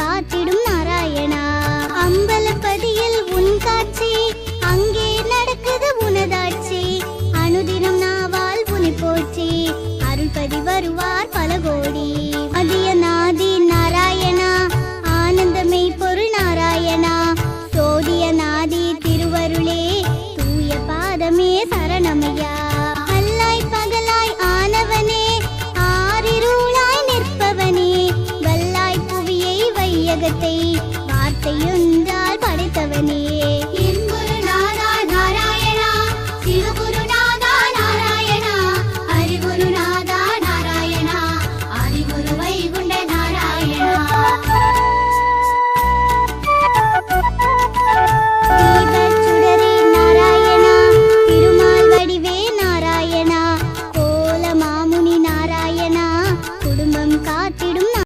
காத்திடும் நாராயணா. அம்பலப்பதியில் உன் காட்சி அங்கே நடக்குது உனதாட்சி. அனுதினம் நாவால் புனி போற்றி அருள்பதி வருவார் பல கோடி. உலகத்தை